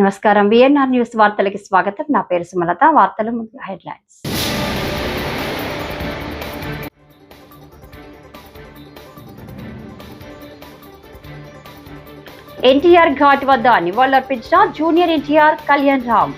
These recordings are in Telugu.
నమస్కారం. విఎన్ఆర్ న్యూస్ వార్తలకి స్వాగతం. నా పేరు సుమలత. వార్తలు ముందు హెడ్లైన్స్. ఎన్టీఆర్ ఘాట్ వద్ద నివాళులర్పించిన జూనియర్ ఎన్టీఆర్ కళ్యాణ్ రామ్.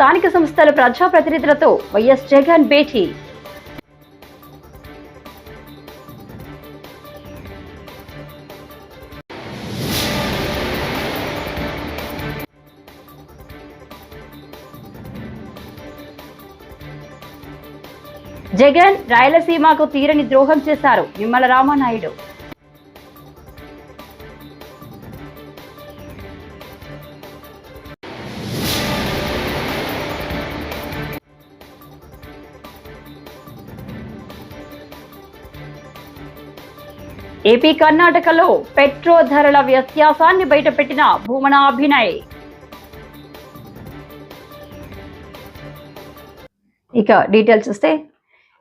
స్థానిక సంస్థల ప్రజాప్రతినిధులతో వైఎస్ జగన్ భేటీ. జగన్ రాయలసీమకు తీరని ద్రోహం చేశారు. నిమ్మల రామానాయుడు. ఏపీ కర్ణాటకలో పెట్రో ధరల వ్యత్యాసాన్ని బయటపెట్టిన భూమన అభినయ్ ఇక డీటెయిల్స్ చూస్తే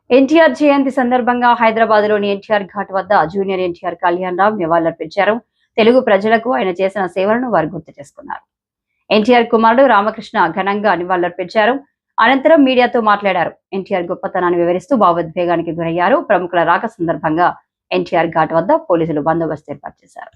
ఎన్టీఆర్ జయంతి సందర్భంగా హైదరాబాద్లోని ఎన్టీఆర్ ఘాట్ వద్ద జూనియర్ ఎన్టీఆర్ కళ్యాణ్ రామ్ నివాళులర్పించారు తెలుగు ప్రజలకు ఆయన చేసిన సేవలను వారు గుర్తు చేసుకున్నారు. ఎన్టీఆర్ కుమారుడు రామకృష్ణ ఘనంగా నివాళులర్పించారు అనంతరం మీడియాతో మాట్లాడారు. ఎన్టీఆర్ గొప్పతనాన్ని వివరిస్తూ భావోద్వేగానికి గురయ్యారు. ప్రముఖుల రాక సందర్భంగా ఎన్టీఆర్ ఘాట్ వద్ద పోలీసులు బందోబస్తు ఏర్పాటు చేశారు.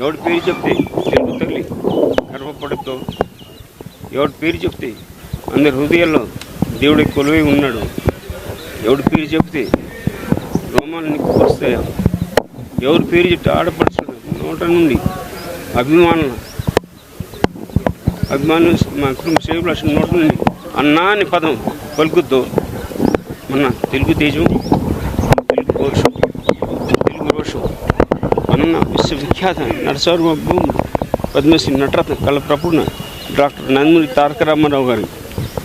ఎవడి పేరు చెప్తే తెలుగు తల్లి గర్వపడుతూ ఎవడి పేరు చెప్తే అందరి హృదయాల్లో దేవుడికి కొలువై ఉన్నాడు. ఎవడి పేరు చెప్తే రోమాలు నిక్కుకొస్తాయా ఎవరి పేరు చెప్తే ఆడపడుచుడు నోట నుండి అభిమానుల. అభిమాను మా కుటుంబ సేవల నోట నుండి అన్నా అని పదం పలుకుద్దు మన తెలుగు తేజం తెలుగు పౌరుషం తెలుగు రోషం అన్న విశ్వవిఖ్యాత భూమి పద్మశ్రీ నటరత్న కళప్రపూర్ణ డాక్టర్ నందమూరి తారక రామారావు గారి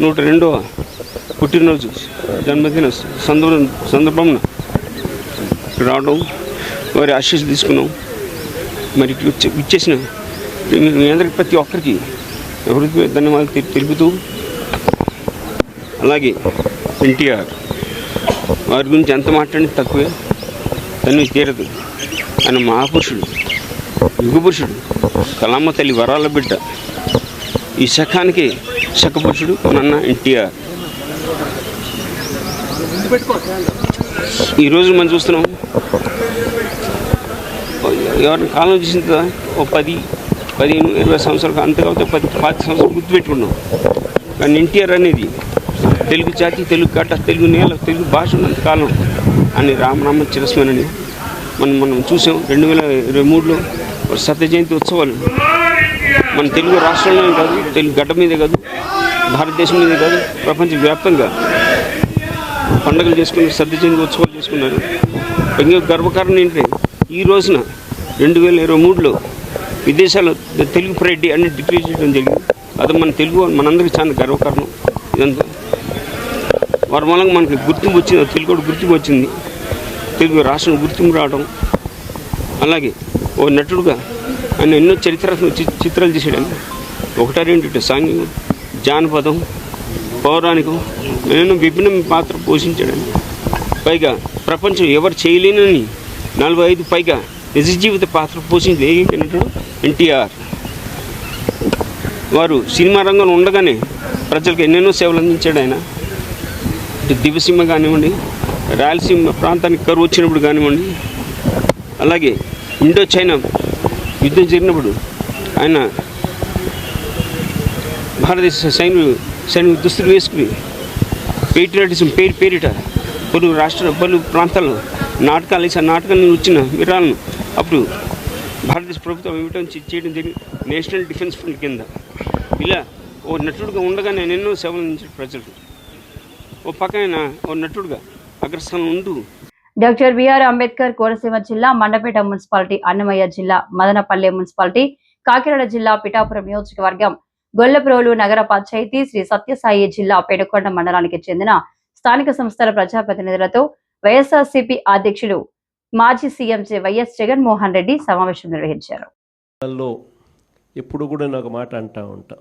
నూట రెండవ పుట్టినరోజు జన్మదిన సందర్భం సందర్భంన రావడం వారి ఆశీస్సు తీసుకున్నాం మరి ఇచ్చేసిన మీ- అందరికి ప్రతి ఒక్కరికి హృదయ ధన్యవాదాలు తెలుపుతూ అలాగే ఎన్టీఆర్ వారి గురించి ఎంత మాట్లాడినా తక్కువే తను తీరదు. ఆయన మహాపురుషుడు. యుగపురుషుడు కలమ్మ తల్లి వరాల బిడ్డ ఈ శకానికి శకపురుషుడు నన్న ఎన్టీఆర్. ఈరోజు మనం చూస్తున్నాం ఎవరిని కాలం చూసిన కదా ఓ పది పదిహేను ఇరవై సంవత్సరాలు అంతే కాకపోతే పది పాతి సంవత్సరాలు గుర్తుపెట్టుకున్నాం. కానీ ఎన్టీఆర్ అనేది తెలుగు జాతి తెలుగు కట్ట తెలుగు నేల తెలుగు భాష ఉన్నంత కాలం అని రామనామ చిరస్మరణి మనం మనం చూసాం. రెండు వేల ఇరవై మూడులో సత్య జయంతి ఉత్సవాలు మన తెలుగు రాష్ట్రంలోనే కాదు తెలుగు గడ్డ మీదే కాదు భారతదేశం మీదే కాదు ప్రపంచవ్యాప్తంగా పండుగలు చేసుకుని సత్య జయంతి ఉత్సవాలు చేసుకున్నారు. ఇంకా గర్వకారణం ఏంటంటే ఈ రోజున రెండు వేల ఇరవై మూడులో విదేశాల్లో తెలుగు ప్రైడ్ డే అని డిక్లేర్ చేయడం జరిగింది. అది మన తెలుగు మనందరికీ చాలా గర్వకారణం. ఇదంతా వారి మూలంగా మనకి గుర్తింపు వచ్చింది తెలుగు కూడా గుర్తింపు వచ్చింది. తెలుగు రాష్ట్రం గుర్తింపు రావడం అలాగే ఓ నటుడుగా. ఆయన ఎన్నో చరిత్ర చిత్రాలు తీసాడు ఒకటా రెండు సాంఘికం జానపదం పౌరాణికం నేను విభిన్న పాత్ర పోషించాడు పైగా ప్రపంచం ఎవరు చేయలేనని నలభై ఐదు పైగా నిజ జీవిత పాత్ర పోషించి ఏంటంటే నటుడు ఎన్టీఆర్. వారు సినిమా రంగంలో ఉండగానే ప్రజలకు ఎన్నెన్నో సేవలు అందించాడు ఆయన. ఇటు కానివ్వండి రాయలసీమ ప్రాంతానికి కరువు వచ్చినప్పుడు కానివ్వండి అలాగే ఇండో చైనా యుద్ధం జరిగినప్పుడు ఆయన భారతదేశ సైన్యులు సైనిక దుస్తులు వేసుకుని పేట్రియాటిజం పేరు పేరిట పలు రాష్ట్ర పలు ప్రాంతాల్లో నాటకాలు వేసి ఆ నాటకాల వచ్చిన విరాలను అప్పుడు భారతదేశ ప్రభుత్వం ఇవ్వటం చేయడం జరిగింది నేషనల్ డిఫెన్స్ ఫండ్ కింద. ఇలా ఓ నటుడుగా ఉండగా నేను ఎన్నో సేవలు అందించాడు ప్రజలకు ఓ పక్కన ఓ నటుడుగా అగ్రస్థానం ఉంటూ డాక్టర్ బిఆర్ అంబేద్కర్ కోనసీమ జిల్లా మండపేట మున్సిపాలిటీ అన్నమయ్య జిల్లా మదనపల్లె మున్సిపాలిటీ కాకినాడ జిల్లా పిఠాపురం నియోజకవర్గం గొల్లప్రోలు నగర పంచాయతీ శ్రీ సత్యసాయి జిల్లా పేడకొండ మండలానికి చెందిన స్థానిక సంస్థల ప్రజాప్రతినిధులతో వైఎస్ఆర్సీపీ అధ్యక్షుడు మాజీ సీఎం వైఎస్ జగన్మోహన్ రెడ్డి సమావేశం నిర్వహించారు. ఎప్పుడు కూడా నేను ఒక మాట అంటూ ఉంటా.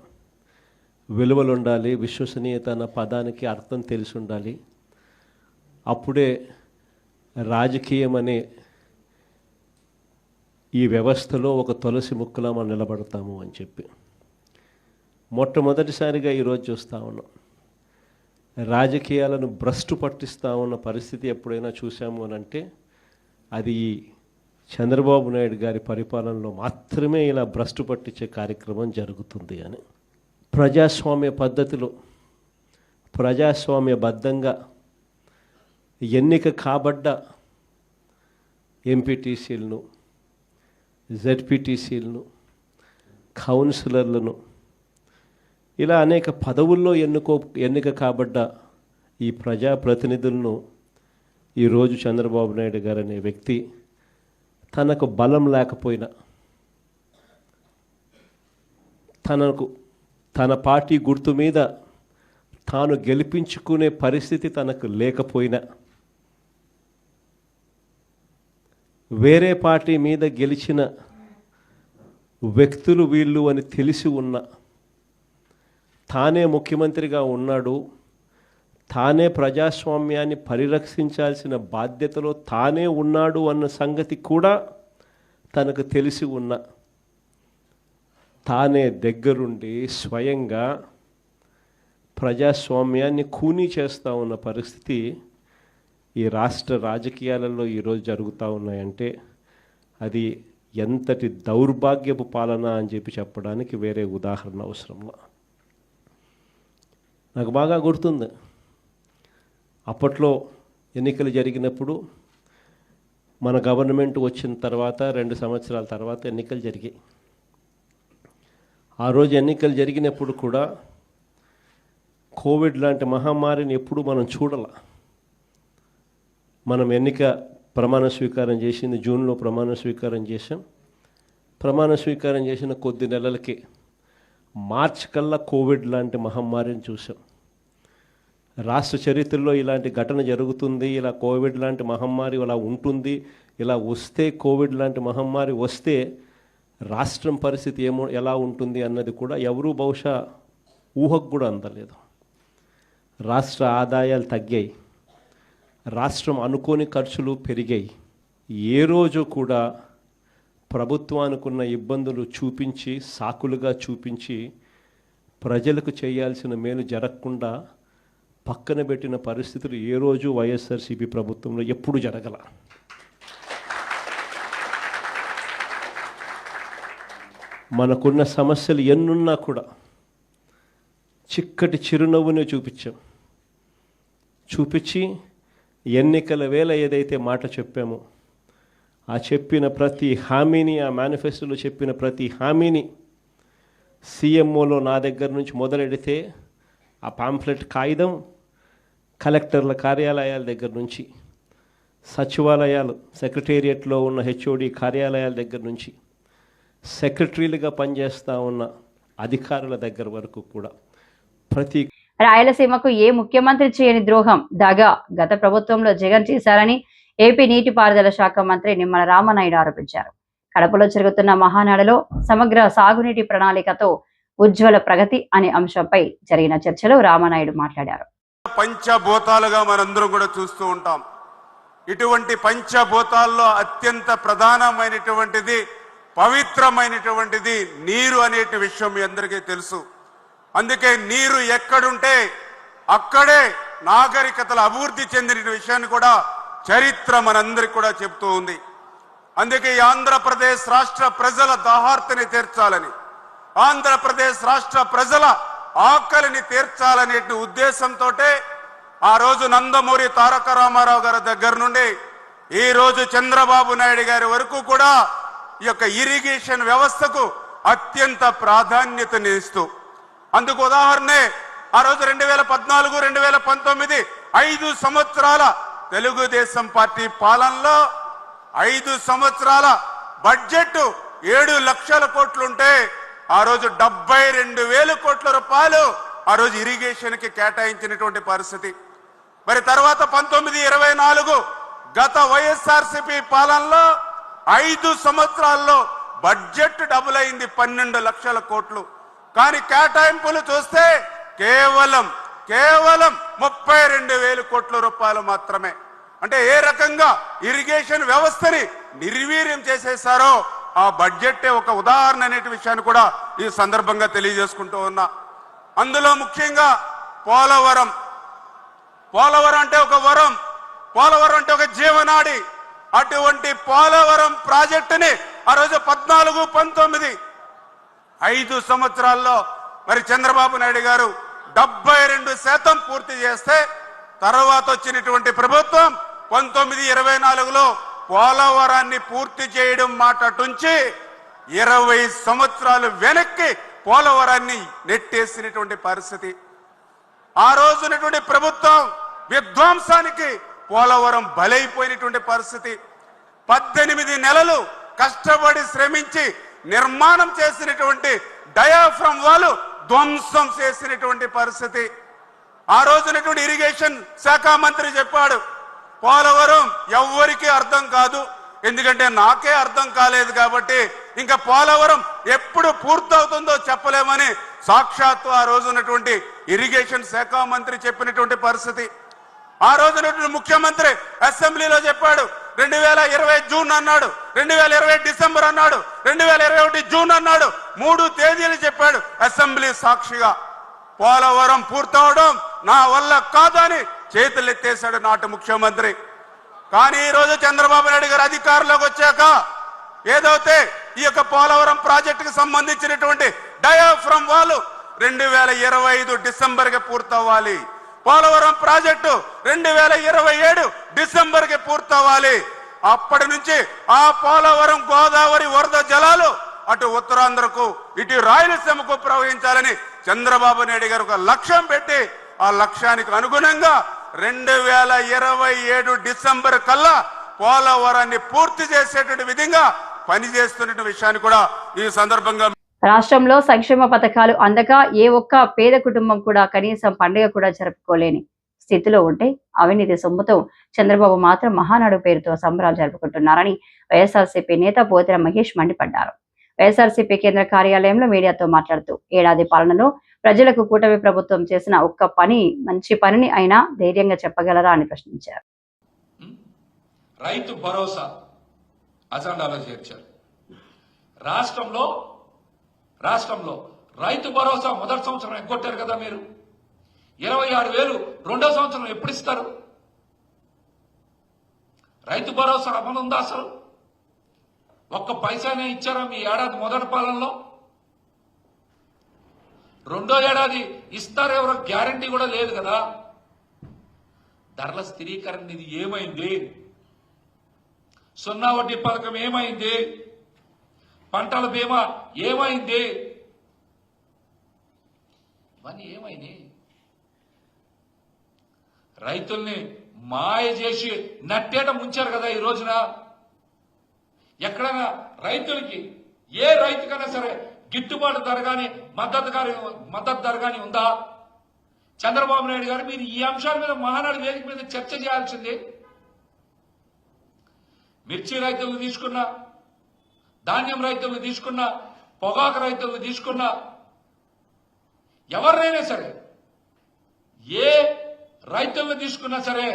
విలువలు ఉండాలి విశ్వసనీయత అన్న పదానికి అర్థం తెలిసి ఉండాలి అప్పుడే రాజకీయం అనే ఈ వ్యవస్థలో ఒక తులసి ముక్కలా మనం నిలబడతాము అని చెప్పి మొట్టమొదటిసారిగా ఈరోజు చూస్తూ ఉన్నాం. రాజకీయాలను భ్రష్టు పట్టిస్తూ ఉన్న పరిస్థితి ఎప్పుడైనా చూసాము అని అంటే అది చంద్రబాబు నాయుడు గారి పరిపాలనలో మాత్రమే ఇలా భ్రష్టు పట్టించే కార్యక్రమం జరుగుతుంది అని. ప్రజాస్వామ్య పద్ధతిలో ప్రజాస్వామ్యబద్ధంగా ఎన్నిక కాబడ్డ ఎంపీటీసీలను జెడ్పీటీసీలను కౌన్సిలర్లను ఇలా అనేక పదవుల్లో ఎన్నుకో ఎన్నిక కాబడ్డ ఈ ప్రజాప్రతినిధులను ఈరోజు చంద్రబాబు నాయుడు గారు అనే వ్యక్తి తనకు బలం లేకపోయినా తనకు తన పార్టీ గుర్తు మీద తాను గెలిపించుకునే పరిస్థితి తనకు లేకపోయినా వేరే పార్టీ మీద గెలిచిన వ్యక్తులు వీళ్ళు అని తెలిసి ఉన్న తానే ముఖ్యమంత్రిగా ఉన్నాడు తానే ప్రజాస్వామ్యాన్ని పరిరక్షించాల్సిన బాధ్యతలో తానే ఉన్నాడు అన్న సంగతి కూడా తనకు తెలిసి ఉన్న తానే దగ్గరుండి స్వయంగా ప్రజాస్వామ్యాన్ని కూనీ చేస్తూ ఉన్న పరిస్థితి ఈ రాష్ట్ర రాజకీయాలలో ఈరోజు జరుగుతూ ఉన్నాయంటే అది ఎంతటి దౌర్భాగ్యపు పాలన అని చెప్పి చెప్పడానికి వేరే ఉదాహరణ అవసరంలో. నాకు బాగా గుర్తుంది. అప్పట్లో ఎన్నికలు జరిగినప్పుడు మన గవర్నమెంట్ వచ్చిన తర్వాత రెండు సంవత్సరాల తర్వాత ఎన్నికలు జరిగాయి. ఆ రోజు ఎన్నికలు జరిగినప్పుడు కూడా కోవిడ్ లాంటి మహమ్మారిని ఎప్పుడూ మనం చూడాలి. మనం ఎన్నిక ప్రమాణ స్వీకారం చేసింది జూన్లో ప్రమాణ స్వీకారం చేసాం ప్రమాణ స్వీకారం చేసిన కొద్ది నెలలకి మార్చ్ కల్లా కోవిడ్ లాంటి మహమ్మారిని చూసాం రాష్ట్ర చరిత్రలో ఇలాంటి ఘటన జరుగుతుంది ఇలా కోవిడ్ లాంటి మహమ్మారి ఇలా ఉంటుంది ఇలా వస్తే కోవిడ్ లాంటి మహమ్మారి వస్తే రాష్ట్రం పరిస్థితి ఏమో ఎలా ఉంటుంది అన్నది కూడా ఎవరూ బహుశా ఊహకు కూడా అందలేదు. రాష్ట్ర ఆదాయాలు తగ్గాయి. రాష్ట్రం అనుకోని ఖర్చులు పెరిగాయి. ఏ రోజు కూడా ప్రభుత్వానికున్న ఇబ్బందులు చూపించి సాకులుగా చూపించి ప్రజలకు చేయాల్సిన మేలు జరగకుండా పక్కన పెట్టిన పరిస్థితులు ఏ రోజు వైఎస్ఆర్సీపీ ప్రభుత్వంలో ఎప్పుడు జరగల. మనకున్న సమస్యలు ఎన్నున్నా కూడా చిక్కటి చిరునవ్వునే చూపించాం. చూపించి ఎన్నికల వేళ ఏదైతే మాట చెప్పామో ఆ చెప్పిన ప్రతి హామీని ఆ మేనిఫెస్టోలో చెప్పిన ప్రతి హామీని సీఎంఓలో నా దగ్గర నుంచి మొదలెడితే ఆ పాంఫ్లెట్ కాగితం కలెక్టర్ల కార్యాలయాల దగ్గర నుంచి సచివాలయాలు సెక్రటేరియట్లో ఉన్న హెచ్ఓడి కార్యాలయాల దగ్గర నుంచి సెక్రటరీలుగా పనిచేస్తూ ఉన్న అధికారుల దగ్గర వరకు కూడా ప్రతి రాయలసీమకు ఏ ముఖ్యమంత్రి చేయని ద్రోహం? దాగా గత ప్రభుత్వంలో జగన్ చేశారని ఏపీ నీటిపారుదల శాఖ మంత్రి నిమ్మల రామనాయుడు ఆరోపించారు. కడపలో జరుగుతున్న మహానాడలో సమగ్ర సాగునీటి ప్రణాళికతో ఉజ్వల ప్రగతి అనే అంశంపై జరిగిన చర్చలో రామనాయుడు మాట్లాడారు. పంచభూతాలుగా మనందరం కూడా చూస్తూ ఉంటాం. ఇటువంటి పంచభూతాల్లో అత్యంత ప్రధానమైనటువంటిది పవిత్రమైనటువంటిది నీరు అనేటి విషయం మీ అందరికీ తెలుసు. అందుకే నీరు ఎక్కడుంటే అక్కడే నాగరికతలు అభివృద్ధి చెందిన విషయాన్ని కూడా చరిత్ర మనందరికి కూడా చెప్తూ ఉంది. అందుకే ఈ ఆంధ్రప్రదేశ్ రాష్ట్ర ప్రజల దాహార్తిని తీర్చాలని ఆంధ్రప్రదేశ్ రాష్ట్ర ప్రజల ఆకలిని తీర్చాలనే ఉద్దేశంతో ఆ రోజు నందమూరి తారక రామారావు గారి దగ్గర నుండి ఈ రోజు చంద్రబాబు నాయుడు గారి వరకు కూడా ఈ యొక్క ఇరిగేషన్ వ్యవస్థకు అత్యంత ప్రాధాన్యతనిస్తూ అందుకు ఉదాహరణే ఆ రోజు రెండు వేల పద్నాలుగు రెండు వేల పంతొమ్మిది ఐదు సంవత్సరాల తెలుగుదేశం పార్టీ పాలనలో ఐదు సంవత్సరాల బడ్జెట్ ఏడు లక్షల కోట్లుంటే ఆ రోజు డెబ్బై రెండు వేల కోట్ల రూపాయలు ఆ రోజు ఇరిగేషన్కి కేటాయించినటువంటి పరిస్థితి. మరి తర్వాత పంతొమ్మిది ఇరవై నాలుగు గత వైఎస్ఆర్సిపి పాలనలో ఐదు సంవత్సరాల్లో బడ్జెట్ డబుల్ అయింది పన్నెండు లక్షల కోట్లు. కానీ కేటాయింపులు చూస్తే కేవలం కేవలం ముప్పై రెండు వేల కోట్ల రూపాయలు మాత్రమే. అంటే ఏ రకంగా ఇరిగేషన్ వ్యవస్థని నిర్వీర్యం చేసేసారో ఆ బడ్జెట్ ఒక ఉదాహరణ అనే విషయాన్ని కూడా ఈ సందర్భంగా తెలియజేసుకుంటూ ఉన్నా. అందులో ముఖ్యంగా పోలవరం. పోలవరం అంటే ఒక వరం పోలవరం అంటే ఒక జీవనాడి. అటువంటి పోలవరం ప్రాజెక్టుని ఆ రోజు పద్నాలుగు పంతొమ్మిది ఐదు సంవత్సరాల్లో మరి చంద్రబాబు నాయుడు గారు డెబ్బై రెండు శాతం పూర్తి చేస్తే తర్వాత వచ్చినటువంటి ప్రభుత్వం పంతొమ్మిది ఇరవై నాలుగులో పోలవరాన్ని పూర్తి చేయడం మాటటుంచి ఇరవై సంవత్సరాలు వెనక్కి పోలవరాన్ని నెట్టేసినటువంటి పరిస్థితి. ఆ రోజునటువంటి ప్రభుత్వం విధ్వంసానికి పోలవరం బలైపోయినటువంటి పరిస్థితి. పద్దెనిమిది నెలలు కష్టపడి శ్రమించి నిర్మాణం చేసినటువంటి డయాఫ్రమ్ వాళ్ళు ధ్వంసం చేసినటువంటి పరిస్థితి. ఆ రోజునటువంటి ఇరిగేషన్ శాఖ మంత్రి చెప్పాడు పోలవరం ఎవ్వరికీ అర్థం కాదు. ఎందుకంటే నాకే అర్థం కాలేదు కాబట్టి ఇంకా పోలవరం ఎప్పుడు పూర్తవుతుందో చెప్పలేమని సాక్షాత్తు ఆ రోజునటువంటి ఇరిగేషన్ శాఖ మంత్రి చెప్పినటువంటి పరిస్థితి. ఆ రోజునటువంటి ముఖ్యమంత్రి అసెంబ్లీలో చెప్పాడు రెండు వేల ఇరవై జూన్ అన్నాడు రెండు వేల ఇరవై డిసెంబర్ అన్నాడు రెండు వేల ఇరవై ఒకటి జూన్ అన్నాడు. మూడు తేదీలు చెప్పాడు అసెంబ్లీ సాక్షిగా. పోలవరం పూర్తవడం నా వల్ల కాదని చేతులు ఎత్తేశాడు నాటి ముఖ్యమంత్రి. కానీ ఈ రోజు చంద్రబాబు నాయుడు గారు అధికారంలోకి వచ్చాక ఏదైతే ఈ యొక్క పోలవరం ప్రాజెక్టుకు సంబంధించినటువంటి డయాఫ్రమ్ వాళ్ళు రెండు వేల ఇరవై ఐదు డిసెంబర్ పూర్తవ్వాలి. పోలవరం ప్రాజెక్టు రెండు వేల ఇరవై ఏడు డిసెంబర్కి పూర్తవ్వాలి. అప్పటి నుంచి ఆ పోలవరం గోదావరి వరద జలాలు అటు ఉత్తరాంధ్రకు ఇటు రాయలసీమకు ప్రవహించాలని చంద్రబాబు నాయుడు గారు ఒక లక్ష్యం పెట్టి ఆ లక్ష్యానికి అనుగుణంగా రెండు వేల ఇరవై ఏడు డిసెంబర్ కల్లా పోలవరాన్ని పూర్తి చేసేటువంటి విధంగా పనిచేస్తున్న విషయాన్ని కూడా ఈ సందర్భంగా రాష్ట్రంలో సంక్షేమ పథకాలు అందక ఏ ఒక్క పేద కుటుంబం కూడా కనీసం పండుగ కూడా జరుపుకోలేని స్థితిలో ఉంటే అవినీతి సొమ్ముతో చంద్రబాబు మాత్రం మహానాడు పేరుతో సంబరాలు జరుపుకుంటున్నారని వైఎస్ఆర్సీపీ నేత పోతిన మహేష్ మండిపడ్డారు. వైఎస్ఆర్సీపీ కేంద్ర కార్యాలయంలో మీడియాతో మాట్లాడుతూ ఏడాది పాలనలో ప్రజలకు కూటమి ప్రభుత్వం చేసిన ఒక్క పని మంచి పనిని అయినా ధైర్యంగా చెప్పగలరా అని ప్రశ్నించారు. రైతు భరోసా అజెండాలో చేర్చారు. రాష్ట్రంలో రాష్ట్రంలో రైతు భరోసా మొదటి సంవత్సరం ఎగ్గొట్టారు కదా మీరు. ఇరవై ఆరు వేలు రెండో సంవత్సరం ఎప్పుడు ఇస్తారు? రైతు భరోసా అమలు ఉందా అసలు? ఒక్క పైసానే ఇచ్చారా మీ ఏడాది మొదటి పాలనలో? రెండో ఏడాది ఇస్తారు ఎవరో గ్యారంటీ కూడా లేదు కదా. ధరల స్థిరీకరణ ఇది ఏమైంది? సున్నా వడ్డీ పథకం ఏమైంది? పంటల బీమా ఏమైంది? ఇవన్నీ ఏమైంది? రైతుల్ని మాయ చేసి నట్టేట ముంచారు కదా ఈ రోజున. ఎక్కడైనా రైతులకి ఏ రైతుకైనా సరే గిట్టుబాటు ధర కానీ మద్దతు గారి మద్దతు ధర కానీ ఉందా? చంద్రబాబు నాయుడు గారు మీరు ఈ అంశాల మీద మహానాడు వేదిక మీద చర్చ చేయాల్సింది. మిర్చి రైతులను తీసుకున్నా ధాన్యం రైతులను తీసుకున్నా పొగాకు రైతులను తీసుకున్నా ఎవరినైనా సరే ఏ రైతులను తీసుకున్నా సరే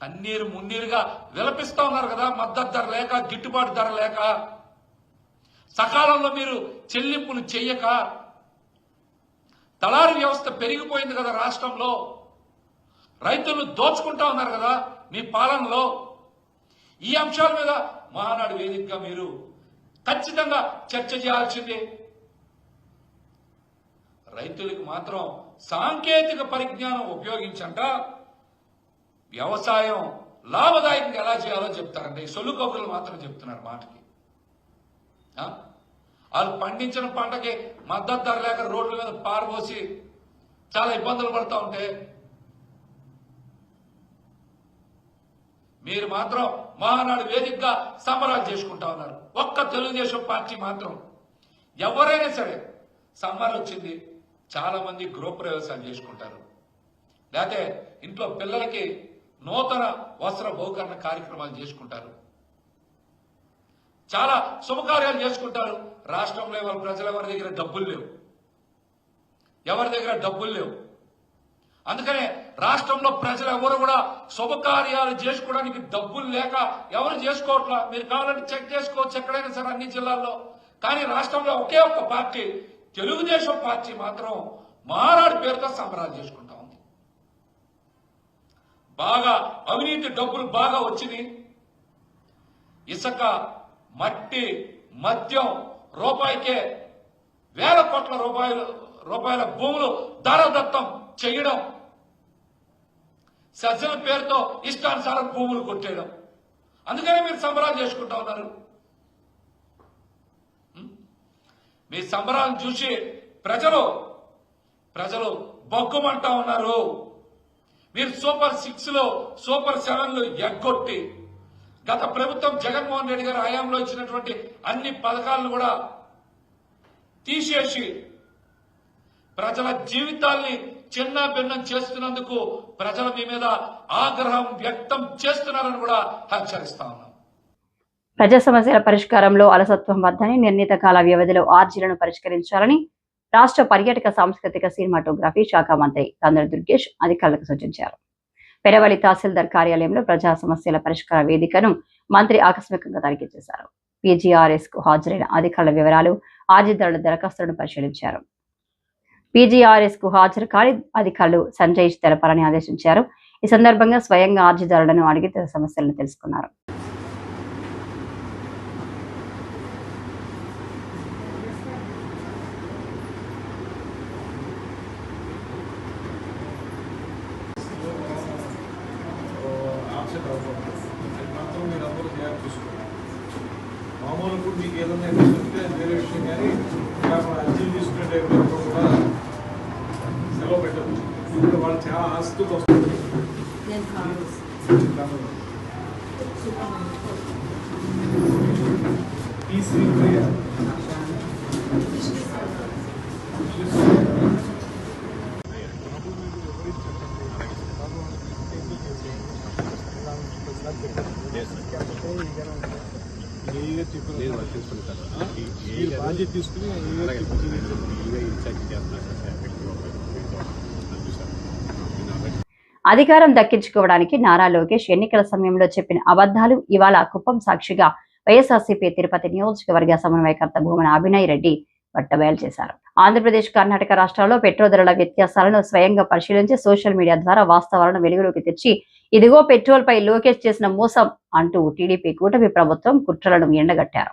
కన్నీరు మున్నీరుగా విలపిస్తా ఉన్నారు కదా మద్దతు ధర లేక గిట్టుబాటు ధర లేక. సకాలంలో మీరు చెల్లింపులు చెయ్యక దళారు వ్యవస్థ పెరిగిపోయింది కదా రాష్ట్రంలో. రైతులు దోచుకుంటా ఉన్నారు కదా మీ పాలనలో. ఈ అంశాల మీద మహానాడు వేదికగా మీరు ఖచ్చితంగా చర్చ చేయాల్సిందే. రైతులకు మాత్రం సాంకేతిక పరిజ్ఞానం ఉపయోగించంట. వ్యవసాయం లాభదాయకంగా ఎలా చేయాలో చెప్తారంట. ఈ సొల్లు కబుర్లు మాత్రం చెప్తున్నారు మాటకి. వాళ్ళు పండించిన పంటకి మద్దతు ధర లేక రోడ్ల మీద పారబోసి చాలా ఇబ్బందులు పడుతూ ఉంటే మీరు మాత్రం మహానాడు వేదికగా సంబరాలు చేసుకుంటా ఉన్నారు. ఒక్క తెలుగుదేశం పార్టీ మాత్రం. ఎవరైనా సరే సమ్మర్ వచ్చింది చాలా మంది గృహప్రవేశాలు చేసుకుంటారు. లేకపోతే ఇంట్లో పిల్లలకి నూతన వస్త్ర బహుకరణ కార్యక్రమాలు చేసుకుంటారు. చాలా శుభకార్యాలు చేసుకుంటారు. రాష్ట్రంలో వాళ్ళ ప్రజల ఎవరి దగ్గర డబ్బులు లేవు. ఎవరి దగ్గర డబ్బులు లేవు. అందుకనే రాష్ట్రంలో ప్రజలు ఎవరు కూడా శుభకార్యాలు చేసుకోవడానికి డబ్బులు లేక ఎవరు చేసుకోవట్లా? మీరు కావాలంటే చెక్ చేసుకోవచ్చు ఎక్కడైనా సరే అన్ని జిల్లాల్లో. కానీ రాష్ట్రంలో ఒకే ఒక్క పార్టీ తెలుగుదేశం పార్టీ మాత్రం మారాడు పేరుతో సంబరాలు చేసుకుంటా ఉంది. బాగా అవినీతి డబ్బులు బాగా వచ్చినాయి. ఇసుక మట్టి మద్యం రూపాయికే వేల కోట్ల రూపాయలు రూపాయల భూములు దారదత్తం చేయడం సజ్జల పేరుతో ఇష్టానుసారం భూములు కొట్టేయడం. అందుకనే మీరు సంబరాలు చేసుకుంటా ఉన్నారు. మీ సంబరాలను చూసి ప్రజలు ప్రజలు బొగ్గుమంటా ఉన్నారు. మీరు సూపర్ సిక్స్లో సూపర్ సెవెన్లో ఎగ్గొట్టి గత ప్రభుత్వం జగన్మోహన్ రెడ్డి గారి హయాంలో ఇచ్చినటువంటి అన్ని పథకాలను కూడా తీసేసి ప్రజల జీవితాల్ని చిన్న భిన్నం చేస్తున్నందుకు ప్రజలు మీ మీద ఆగ్రహం వ్యక్తం చేస్తున్నారని కూడా హెచ్చరిస్తా ఉన్నాం. ప్రజా సమస్యల పరిష్కారంలో అలసత్వం వద్దని నిర్ణీత కాల వ్యవధిలో ఆర్జీలను పరిష్కరించాలని రాష్ట్ర పర్యాటక సాంస్కృతిక సినిమాటోగ్రఫీ శాఖ మంత్రి కందుల దుర్గేష్ అధికారులకు సూచించారు. పెరవలి తహసీల్దార్ కార్యాలయంలో ప్రజా సమస్యల పరిష్కార వేదికను మంత్రి ఆకస్మికంగా తనిఖీ చేశారు. పీజీఆర్ఎస్కు హాజరైన అధికారుల వివరాలు ఆర్జీదారుల దరఖాస్తులను పరిశీలించారు. పీజీఆర్ఎస్కు హాజరు కాని అధికారులు సంజయ్ తెలపాలని ఆదేశించారు. ఈ సందర్భంగా స్వయంగా అర్జీదారులను అడిగి సమస్యలను తెలుసుకున్నారు ఆప్షన్ అవ్వకూడదు అది మాత్రం మీరు అందరూ తయారు చూసుకోండి మామూలు ఇప్పుడు మీకు ఏదైనా ఇంట్రెస్ట్ ఉంటే అది వేరే విషయం కానీ ఇలా మన అర్జీలు తీసుకునే టైంలో ఎప్పుడు కూడా సెలవు పెట్టదు ఇప్పుడు వాళ్ళు చాలా ఆస్తులు వస్తుంది ఈ శ్రీప్రియ ఏగా బాధ్యత తీసుకుని అధికారం దక్కించుకోవడానికి నారా లోకేష్ ఎన్నికల సమయంలో చెప్పిన అబద్ధాలు ఇవాళ కుప్పం సాక్షిగా వైఎస్ఆర్సీపీ తిరుపతి నియోజకవర్గ సమన్వయకర్త భూమన అభినయ్ రెడ్డి బట్టబయలు చేశారు. ఆంధ్రప్రదేశ్ కర్ణాటక రాష్ట్రాల్లో పెట్రోల్ ధరల వ్యత్యాసాలను స్వయంగా పరిశీలించి సోషల్ మీడియా ద్వారా వాస్తవాలను వెలుగులోకి తెచ్చి ఇదిగో పెట్రోల్ పై లోకేష్ చేసిన మోసం అంటూ టీడీపీ కూటమి ప్రభుత్వం కుట్రలను ఎండగట్టారు.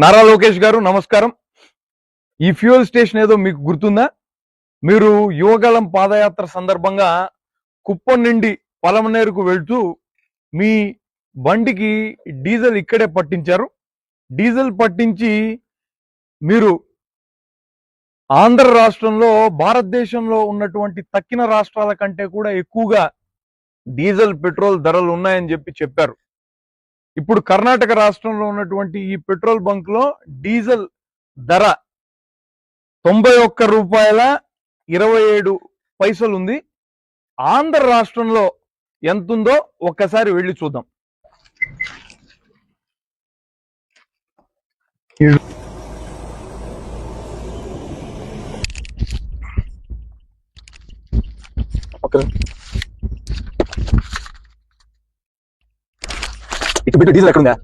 నారా లోకేష్ గారు నమస్కారం. ఈ ఫ్యూయల్ స్టేషన్ ఏదో మీకు గుర్తుందా? మీరు యువగలం పాదయాత్ర సందర్భంగా కుప్పం నుండి పలమనేరుకు వెళ్తూ మీ బండికి డీజిల్ ఇక్కడే పట్టించారు. డీజిల్ పట్టించి మీరు ఆంధ్ర రాష్ట్రంలో భారతదేశంలో ఉన్నటువంటి తక్కిన రాష్ట్రాల కంటే కూడా ఎక్కువగా డీజిల్ పెట్రోల్ ధరలు ఉన్నాయని చెప్పి చెప్పారు. ఇప్పుడు కర్ణాటక రాష్ట్రంలో ఉన్నటువంటి ఈ పెట్రోల్ బంక్లో డీజిల్ ధర తొంభై ఒక్క రూపాయల ఇరవై ఏడు పైసలు ఉంది ఆంధ్ర రాష్ట్రంలో ఎంత ఉందో ఒక్కసారి వెళ్ళి చూద్దాం. ఇటు బిడ్డ డీజిల్ ఎక్కడుందా?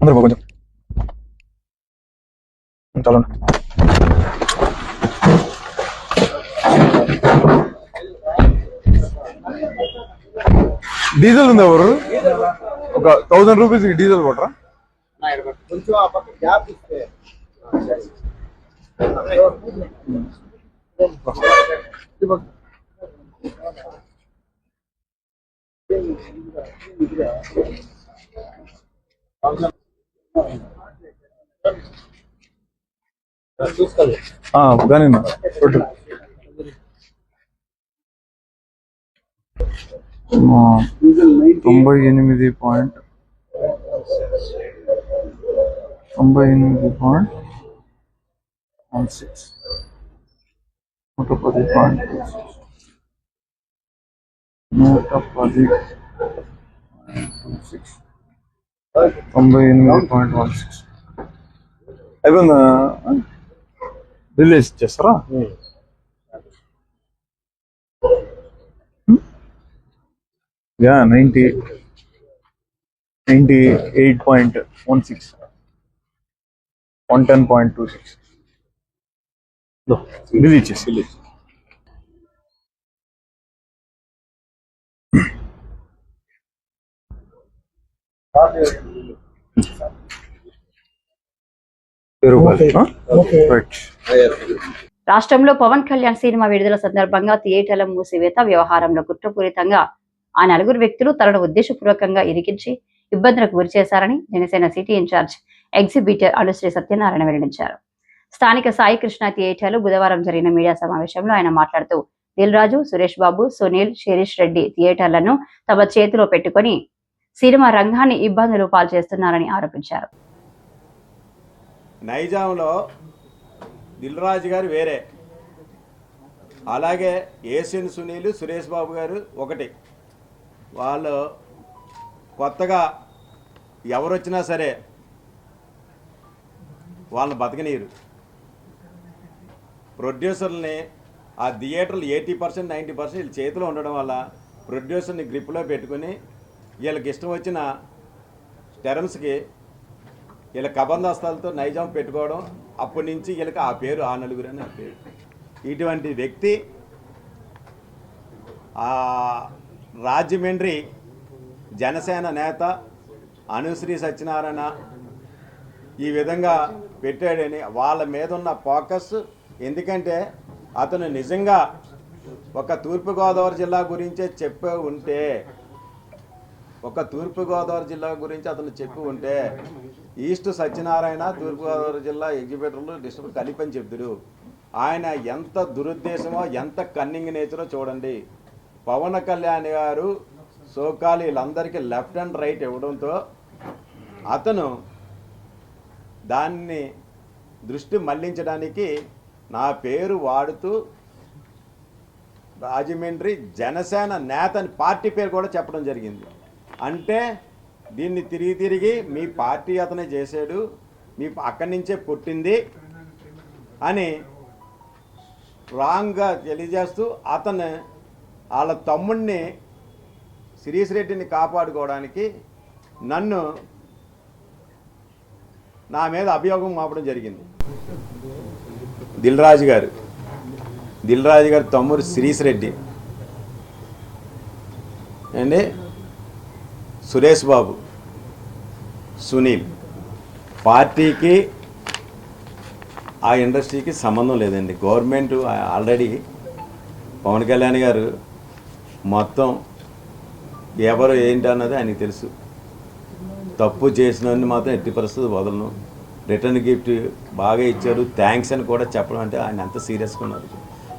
అందరూ పో కొంచెం చాలా డీజిల్ ఉంది ఎవరు? ఒక థౌసండ్ రూపీస్ డీజిల్ కొట్టరా? కానీ కొట్టు ఆ, తొంభై ఎనిమిది పాయింట్ తొంభై ఎనిమిది పాయింట్ వన్ సిక్స్ నూట పది పాయింట్ టూ సిక్స్ నూట పది టూ సిక్స్ తొంభై ఎనిమిది పాయింట్ వన్ సిక్స్ అయిపోయిందా రిలీజ్ చేస్తారా yeah ninety ninety eight point one six one ten point two six release చేసి రిలీజ్ రాష్ట్రంలో పవన్ కళ్యాణ్ సినిమా విడుదల సందర్భంగా థియేటర్ల మూసివేత వ్యవహారంలో కుట్రపూరితంగా ఆ నలుగురు వ్యక్తులు తనను ఉద్దేశపూర్వకంగా ఇరికించి ఇబ్బందులకు గురి చేశారని Janasena city in charge exhibitor Anushree Satyanarayana వెల్లడించారు. స్థానిక సాయి కృష్ణ థియేటర్లో బుధవారం జరిగిన మీడియా సమావేశంలో ఆయన మాట్లాడుతూ దిల్ రాజు సురేష్ బాబు సునీల్ శిరీష్ రెడ్డి థియేటర్లను తమ చేతిలో పెట్టుకొని సినిమా రంగాన్ని ఇబ్బందులు పాలు చేస్తున్నారని ఆరోపించారు. నైజాంలో దిల్రాజు గారు వేరే. అలాగే ఏసియన్ సునీల్ సురేష్ బాబు గారు ఒకటి. వాళ్ళు కొత్తగా ఎవరు వచ్చినా సరే వాళ్ళని బతకనీరు ప్రొడ్యూసర్ని ఆ థియేటర్లు ఎయిటీ పర్సెంట్ నైంటీ పర్సెంట్ వీళ్ళ చేతిలో ఉండడం వల్ల ప్రొడ్యూసర్ని గ్రిప్లో పెట్టుకుని వీళ్ళకి ఇష్టం వచ్చిన టెరమ్స్కి వీళ్ళ కబందాస్తాలతో నైజాం పెట్టుకోవడం అప్పటి నుంచి వీళ్ళకి ఆ పేరు ఆ నలుగురు అని ఆ పేరు. ఇటువంటి వ్యక్తి రాజమండ్రి జనసేన నేత అనుశ్రీ సత్యనారాయణ ఈ విధంగా పెట్టాడని వాళ్ళ మీద ఉన్న ఫోకస్. ఎందుకంటే అతను నిజంగా ఒక తూర్పుగోదావరి జిల్లా గురించే చెప్పే ఉంటే ఒక తూర్పుగోదావరి జిల్లా గురించి అతను చెప్పి ఉంటే ఈస్ట్ సత్యనారాయణ తూర్పుగోదావరి జిల్లా ఎగ్జిబిటర్లు డిస్ట్రిక్ట్ కలిపి అని చెప్తుడు ఆయన ఎంత దురుద్దేశమో ఎంత కన్నింగ్ నేచరో చూడండి. పవన్ కళ్యాణ్ గారు సోకాలు వీళ్ళందరికీ లెఫ్ట్ అండ్ రైట్ ఇవ్వడంతో అతను దాన్ని దృష్టి మళ్ళించడానికి నా పేరు వాడుతూ రాజమండ్రి జనసేన నేతని పార్టీ పేరు కూడా చెప్పడం జరిగింది. అంటే దీన్ని తిరిగి తిరిగి మీ పార్టీ అతనే చేశాడు మీ అక్కడి నుంచే పుట్టింది అని రాంగ్గా తెలియజేస్తూ అతను వాళ్ళ తమ్ముడిని శిరీష్ రెడ్డిని కాపాడుకోవడానికి నన్ను నా మీద అభియోగం మోపడం జరిగింది. దిల్ రాజు గారు దిల్ రాజు గారి తమ్ముడు శిరీష్ రెడ్డి అండి సురేష్ బాబు సునీల్. పార్టీకి ఆ ఇండస్ట్రీకి సంబంధం లేదండి. గవర్నమెంట్ ఆల్రెడీ పవన్ కళ్యాణ్ గారు మొత్తం ఎవరు ఏంటి అన్నది ఆయనకి తెలుసు. తప్పు చేసిన మాత్రం ఎట్టి పరిస్థితి వదలను. రిటర్న్ గిఫ్ట్ బాగా ఇచ్చారు థ్యాంక్స్ అని కూడా చెప్పడం అంటే ఆయన ఎంత సీరియస్గా ఉన్నారు.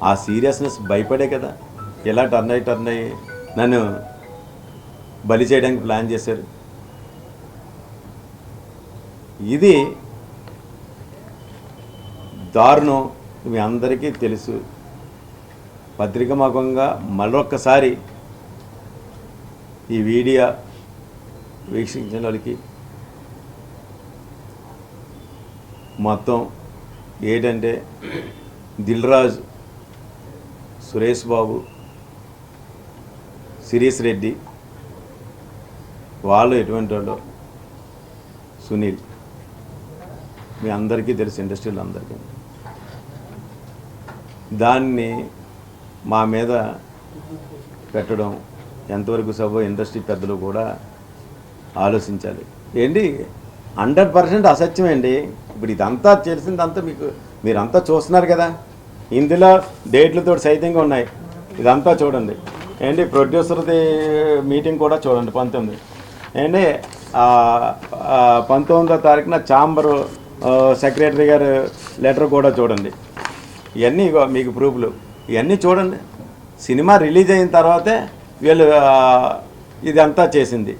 ఆ సీరియస్నెస్ భయపడే కదా. ఇలా టర్న్ అయ్యి టర్న్ అయ్యి. నన్ను బలి చేయడానికి ప్లాన్ చేశారు. ఇది దారుణం మీ అందరికీ తెలుసు. పత్రికముఖంగా మరొక్కసారి ఈ వీడియో వీక్షించిన వాళ్ళకి మొత్తం ఏంటంటే దిల్రాజ్ సురేష్ బాబు శిరీష్ రెడ్డి వాళ్ళు ఎటువంటి వాళ్ళు? సునీల్. మీ అందరికీ తెలుసు ఇండస్ట్రీలో అందరికీ. దాన్ని మా మీద పెట్టడం ఎంతవరకు సభ ఇండస్ట్రీ పెద్దలు కూడా ఆలోచించాలి. ఏంటి? హండ్రెడ్ పర్సెంట్ అసత్యమండి ఇప్పుడు ఇదంతా తెలిసిందంతా మీకు మీరంతా చూస్తున్నారు కదా. ఇందులో డేట్లతో సైతంగా ఉన్నాయి. ఇదంతా చూడండి. ఏంటి? ప్రొడ్యూసర్ది మీటింగ్ కూడా చూడండి పంతొమ్మిది. ఏంటంటే పంతొమ్మిదో తారీఖున ఛాంబరు సెక్రటరీ గారు లెటర్ కూడా చూడండి. ఇవన్నీ ఇగో మీకు ప్రూఫ్లు. ఇవన్నీ చూడండి. సినిమా రిలీజ్ అయిన తర్వాతే వీళ్ళు ఇదంతా చేసింది.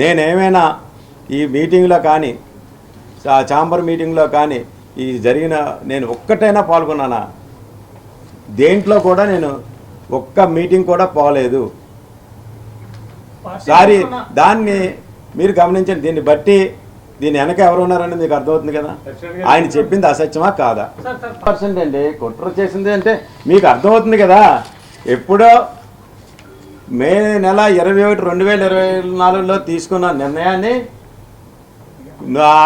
నేనేమైనా ఈ మీటింగ్లో కానీ ఆ ఛాంబర్ మీటింగ్లో కానీ ఈ జరిగిన నేను ఒక్కటైనా పాల్గొన్నానా? దేంట్లో కూడా నేను ఒక్క మీటింగ్ కూడా పోలేదు. సారీ దాన్ని మీరు గమనించండి దీన్ని బట్టి దీని వెనక ఎవరు ఉన్నారని మీకు అర్థమవుతుంది కదా? ఆయన చెప్పింది అసత్యమా కాదా? పర్సెంట్ అండి. కుట్ర చేసింది అంటే మీకు అర్థమవుతుంది కదా? ఎప్పుడో మే నెల ఇరవై ఒకటి రెండు వేల ఇరవై నాలుగులో తీసుకున్న నిర్ణయాన్ని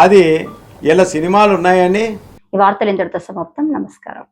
అది ఇలా సినిమాలు ఉన్నాయని ఈ వార్తలు ఇంతటితో సమాప్తం. నమస్కారం.